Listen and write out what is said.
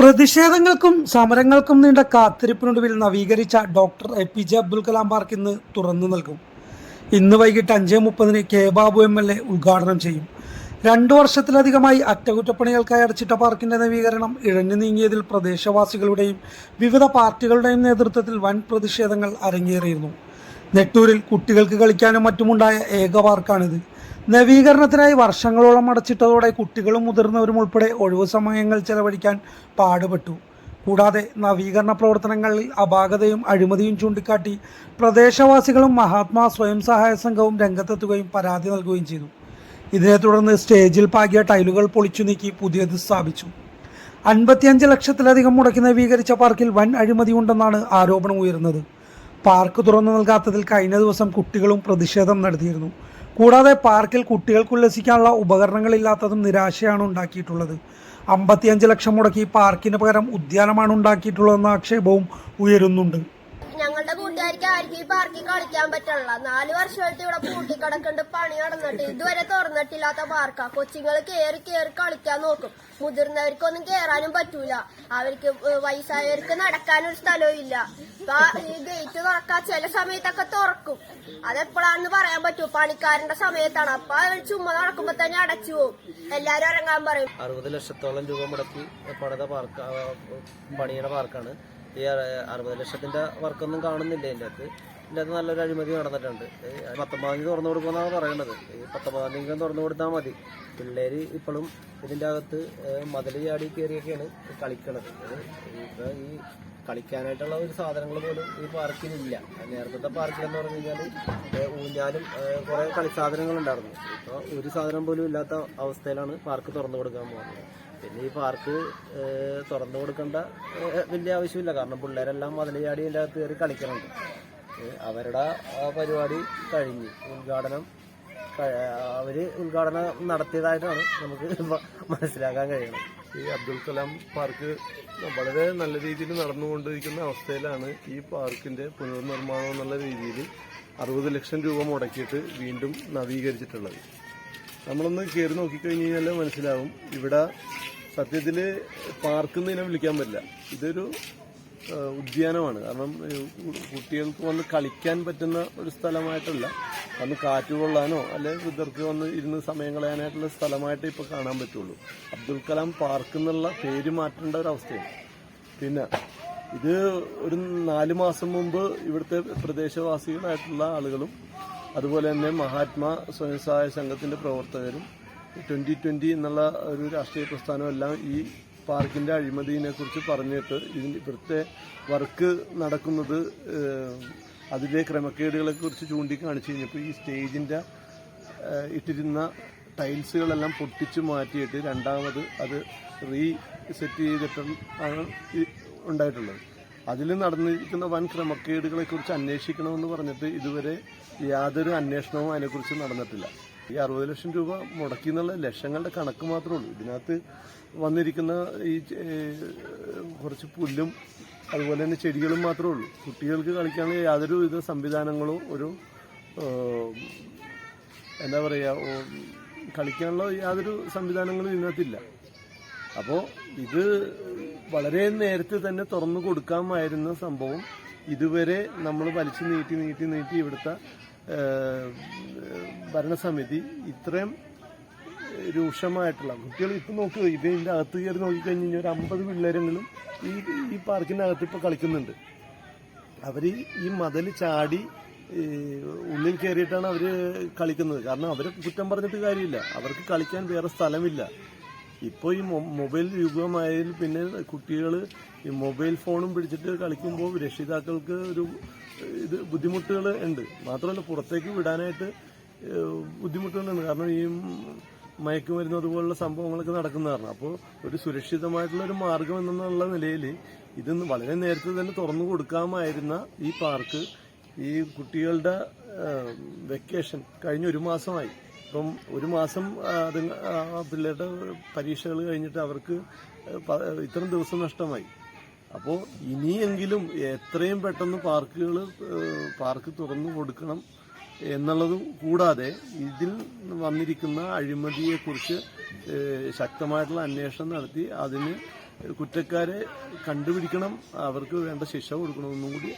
പ്രതിഷേധങ്ങൾക്കും സമരങ്ങൾക്കും നീണ്ട കാത്തിരിപ്പിനൊടുവിൽ നവീകരിച്ച doctor A P J Abdul Kalam park ഇന്ന് തുറന്നു നൽകും. ഇന്ന് വൈകിട്ട് അഞ്ച് മുപ്പതിന് K Babu M L A ഉദ്ഘാടനം ചെയ്യും. രണ്ടു വർഷത്തിലധികമായി അറ്റകുറ്റപ്പണികൾക്കായി അടച്ചിട്ട പാർക്കിന്റെ നവീകരണം ഇഴഞ്ഞു നീങ്ങിയതിൽ പ്രദേശവാസികളുടെയും വിവിധ പാർട്ടികളുടെയും നേതൃത്വത്തിൽ വൻ പ്രതിഷേധങ്ങൾ അരങ്ങേറിയിരുന്നു. നെട്ടൂരിൽ കുട്ടികൾക്ക് കളിക്കാനും മറ്റുമുണ്ടായ ഏക പാർക്കാണിത്. നവീകരണത്തിനായി വർഷങ്ങളോളം അടച്ചിട്ടതോടെ കുട്ടികളും മുതിർന്നവരും ഉൾപ്പെടെ ഒഴിവു സമയങ്ങൾ ചെലവഴിക്കാൻ പാടുപെട്ടു. കൂടാതെ നവീകരണ പ്രവർത്തനങ്ങളിൽ അപാകതയും അഴിമതിയും ചൂണ്ടിക്കാട്ടി പ്രദേശവാസികളും മഹാത്മാ സ്വയം സഹായ സംഘവും രംഗത്തെത്തുകയും പരാതി നൽകുകയും ചെയ്തു. ഇതിനെ തുടർന്ന് സ്റ്റേജിൽ പാകിയ ടൈലുകൾ പൊളിച്ചു നീക്കി പുതിയത് സ്ഥാപിച്ചു. അൻപത്തിയഞ്ച് ലക്ഷത്തിലധികം മുടക്കി നവീകരിച്ച പാർക്കിൽ വൻ അഴിമതിയുണ്ടെന്നാണ് ആരോപണം ഉയർന്നത്. പാർക്ക് തുറന്നു നൽകാത്തതിൽ കഴിഞ്ഞ ദിവസം കുട്ടികളും പ്രതിഷേധം നടത്തിയിരുന്നു. കൂടാതെ പാർക്കിൽ കുട്ടികൾക്ക് ഉല്ലസിക്കാനുള്ള ഉപകരണങ്ങളില്ലാത്തതും നിരാശയാണ് ഉണ്ടാക്കിയിട്ടുള്ളത്. അമ്പത്തിയഞ്ച് ലക്ഷം മുടക്കി പാർക്കിന് പകരം ഉദ്യാനമാണ് ഉണ്ടാക്കിയിട്ടുള്ളതെന്ന ആക്ഷേപവും ഉയരുന്നുണ്ട്. ഞങ്ങളുടെ കൂട്ടുകാർക്ക് ആർക്കും ഈ പാർക്കിൽ കളിക്കാൻ പറ്റുള്ള നാല് വർഷമായിട്ട് ഇവിടെ പൂട്ടിക്കിടക്കുന്നുണ്ട്. പണി നടന്നിട്ട് ഇതുവരെ തുറന്നിട്ടില്ലാത്ത പാർക്കാ. കൊച്ചുങ്ങൾ കയറി കയറി കളിക്കാൻ നോക്കും. മുതിർന്നവർക്കൊന്നും കയറാനും പറ്റൂല. അവർക്ക് വയസ്സായവർക്ക് നടക്കാനൊരു സ്ഥലവും ഇല്ല. ഈ ഗേറ്റ് തുറക്കാൻ ചില സമയത്തൊക്കെ തുറക്കും. അതെപ്പോഴാണെന്ന് പറയാൻ പറ്റൂ. പണിക്കാരന്റെ സമയത്താണ്. അപ്പൊ അവർ ചുമ്മാ നടക്കുമ്പോ തന്നെ അടച്ചു പോകും എല്ലാരും ഇറങ്ങാൻ പറയും. അറുപത് ലക്ഷത്തോളം രൂപ മുടക്കി പണിത പാർക്ക് പണിയുടെ പാർക്കാണ്. ഈ അറ- അറുപത് ലക്ഷത്തിന്റെ വർക്കൊന്നും കാണുന്നില്ല എന്റെ അകത്ത്. ഇതിന്റെ അകത്ത് നല്ലൊരു അഴിമതി നടന്നിട്ടുണ്ട്. പത്തൊമ്പതാം തീയതി തുറന്നു കൊടുക്കുമെന്നാണ് പറയുന്നത് ഈ പത്തൊമ്പതാം തീയതി തുറന്നു കൊടുത്താൽ മതി. പിള്ളേർ ഇപ്പോഴും ഇതിന്റെ അകത്ത് മതിൽ ചാടി കയറിയൊക്കെയാണ് കളിക്കണത്. ഇപ്പോൾ ഈ കളിക്കാനായിട്ടുള്ള ഒരു സാധനങ്ങൾ പോലും ഈ പാർക്കിലില്ല. നേരത്തെ പാർക്കിലെന്ന് പറഞ്ഞു കഴിഞ്ഞാൽ ഊഞ്ഞാലും കുറേ കളിസാധനങ്ങളുണ്ടായിരുന്നു ഇപ്പോൾ ഒരു സാധനം പോലും ഇല്ലാത്ത അവസ്ഥയിലാണ് പാർക്ക് തുറന്നു കൊടുക്കാൻ പോകുന്നത്. പിന്നെ ഈ പാർക്ക് തുറന്നു കൊടുക്കേണ്ട വലിയ ആവശ്യമില്ല. കാരണം പിള്ളേരെല്ലാം അതിന്റെ ചാടി അതിന്റെ കയറി കളിക്കുന്നുണ്ട് അവരുടെ ആ പരിപാടി കഴിഞ്ഞ്. ഉദ്ഘാടനം അവർ ഉദ്ഘാടനം നടത്തിയതായിട്ടാണ് നമുക്ക് മനസ്സിലാക്കാൻ കഴിയുന്നത്. ഈ അബ്ദുൽ കലാം പാർക്ക് വളരെ നല്ല രീതിയിൽ നടന്നുകൊണ്ടിരിക്കുന്ന അവസ്ഥയിലാണ് ഈ പാർക്കിന്റെ പുനർനിർമ്മാണം എന്നുള്ള രീതിയിൽ അറുപത് ലക്ഷം രൂപ മുടക്കിയിട്ട് വീണ്ടും നവീകരിച്ചിട്ടുള്ളത്. നമ്മളൊന്ന് കയറി നോക്കിക്കഴിഞ്ഞ് കഴിഞ്ഞാൽ മനസ്സിലാവും. ഇവിടെ സത്യത്തിൽ പാർക്ക് എന്ന് ഇതിനെ വിളിക്കാൻ പറ്റില്ല. ഇതൊരു ഉദ്യാനമാണ്. കാരണം കുട്ടികൾക്ക് വന്ന് കളിക്കാൻ പറ്റുന്ന ഒരു സ്ഥലമായിട്ടല്ല. വന്ന് കാറ്റ് കൊള്ളാനോ അല്ലെങ്കിൽ വൃദ്ധർക്ക് വന്ന് ഇരുന്ന് സമയം കളയാനായിട്ടുള്ള സ്ഥലമായിട്ട് ഇപ്പോൾ കാണാൻ പറ്റുള്ളൂ. അബ്ദുൽ കലാം പാർക്ക് എന്നുള്ള പേര് മാറ്റേണ്ട ഒരു അവസ്ഥയാണ്. പിന്നെ ഇത് ഒരു നാല് മാസം മുമ്പ് ഇവിടുത്തെ പ്രദേശവാസികളായിട്ടുള്ള ആളുകളും അതുപോലെ തന്നെ മഹാത്മാ സ്വയം സഹായ സംഘത്തിന്റെ പ്രവർത്തകരും ട്വന്റി ട്വന്റി എന്നുള്ള ഒരു രാഷ്ട്രീയ പ്രസ്ഥാനം എല്ലാം ഈ പാർക്കിന്റെ അഴിമതിയെ കുറിച്ച് പറഞ്ഞിട്ട് ഇതിന്റെ ഇവിടുത്തെ വർക്ക് നടക്കുന്നത് അതിലെ ക്രമക്കേടുകളെ കുറിച്ച് ചൂണ്ടിക്കാണിച്ചു കഴിഞ്ഞപ്പോൾ ഈ സ്റ്റേജിന്റെ ഇട്ടിരുന്ന ടൈൽസുകളെല്ലാം പൊട്ടിച്ചു മാറ്റിയിട്ട് രണ്ടാമത് അത് റീ സെറ്റ് ചെയ്തിട്ടാണ് ഉണ്ടായിട്ടുള്ളത്. അതിൽ നടന്നിരിക്കുന്ന വൻ ക്രമക്കേടുകളെ കുറിച്ച് അന്വേഷിക്കണമെന്ന് പറഞ്ഞിട്ട് ഇതുവരെ യാതൊരു അന്വേഷണവും അതിനെക്കുറിച്ച് നടന്നിട്ടില്ല. ഈ അറുപത് ലക്ഷം രൂപ മുടക്കി എന്നുള്ള ലക്ഷങ്ങളുടെ കണക്ക് മാത്രമേ ഉള്ളൂ. ഇതിനകത്ത് വന്നിരിക്കുന്ന ഈ കുറച്ച് പുല്ലും അതുപോലെ തന്നെ ചെടികളും മാത്രമേ ഉള്ളൂ. കുട്ടികൾക്ക് കളിക്കാനുള്ള യാതൊരു വിധ സംവിധാനങ്ങളോ ഒരു എന്താ പറയുക കളിക്കാനുള്ള യാതൊരു സംവിധാനങ്ങളും ഇതിനകത്തില്ല. അപ്പോൾ ഇത് വളരെ നേരത്തെ തന്നെ തുറന്നു കൊടുക്കാമായിരുന്ന സംഭവം. ഇതുവരെ നമ്മൾ വലിച്ചു നീട്ടി നീട്ടി നീട്ടി ഇവിടുത്തെ ഭരണസമിതി ഇത്രയും രൂക്ഷമായിട്ടുള്ള കുട്ടികൾ ഇപ്പം നോക്കുക ഇതിന്റെ അകത്ത് കയറി നോക്കിക്കഴിഞ്ഞ് ഒരു അമ്പത് പിള്ളേരെങ്കിലും ഈ ഈ പാർക്കിനകത്ത് ഇപ്പോൾ കളിക്കുന്നുണ്ട്. അവർ ഈ മതിൽ ചാടി ഉള്ളിൽ കയറിയിട്ടാണ് അവർ കളിക്കുന്നത്. കാരണം അവരെ കുറ്റം പറഞ്ഞിട്ട് കാര്യമില്ല. അവർക്ക് കളിക്കാൻ വേറെ സ്ഥലമില്ല. ഇപ്പോൾ ഈ മൊബൈൽ യുഗമായതിൽ പിന്നെ കുട്ടികൾ ഈ മൊബൈൽ ഫോണും പിടിച്ചിട്ട് കളിക്കുമ്പോൾ രക്ഷിതാക്കൾക്ക് ഒരു ഇത് ബുദ്ധിമുട്ടുകൾ ഉണ്ട്. മാത്രമല്ല പുറത്തേക്ക് വിടാനായിട്ട് ബുദ്ധിമുട്ടുകളുണ്ട്. കാരണം ഈ മയക്കുമരുന്ന് അതുപോലുള്ള സംഭവങ്ങളൊക്കെ നടക്കുന്ന കാരണം. അപ്പോൾ ഒരു സുരക്ഷിതമായിട്ടുള്ള ഒരു മാർഗം എന്നുള്ള നിലയിൽ ഇത് വളരെ നേരത്തെ തന്നെ തുറന്നു കൊടുക്കാമായിരുന്ന ഈ പാർക്ക് ഈ കുട്ടികളുടെ വെക്കേഷൻ കഴിഞ്ഞ ഒരു മാസമായി. ഇപ്പം ഒരു മാസം അത് പിള്ളേരുടെ പരീക്ഷകൾ കഴിഞ്ഞിട്ട് അവർക്ക് ഇത്രയും ദിവസം നഷ്ടമായി. അപ്പോൾ ഇനിയെങ്കിലും എത്രയും പെട്ടെന്ന് പാർക്കുകൾ പാർക്ക് തുറന്നു കൊടുക്കണം എന്നുള്ളത് കൂടാതെ ഇതിൽ വന്നിരിക്കുന്ന അഴിമതിയെക്കുറിച്ച് ശക്തമായിട്ടുള്ള അന്വേഷണം നടത്തി അതിന് കുറ്റക്കാരെ കണ്ടുപിടിക്കണം അവർക്ക് വേണ്ട ശിക്ഷ കൊടുക്കണമെന്നും കൂടി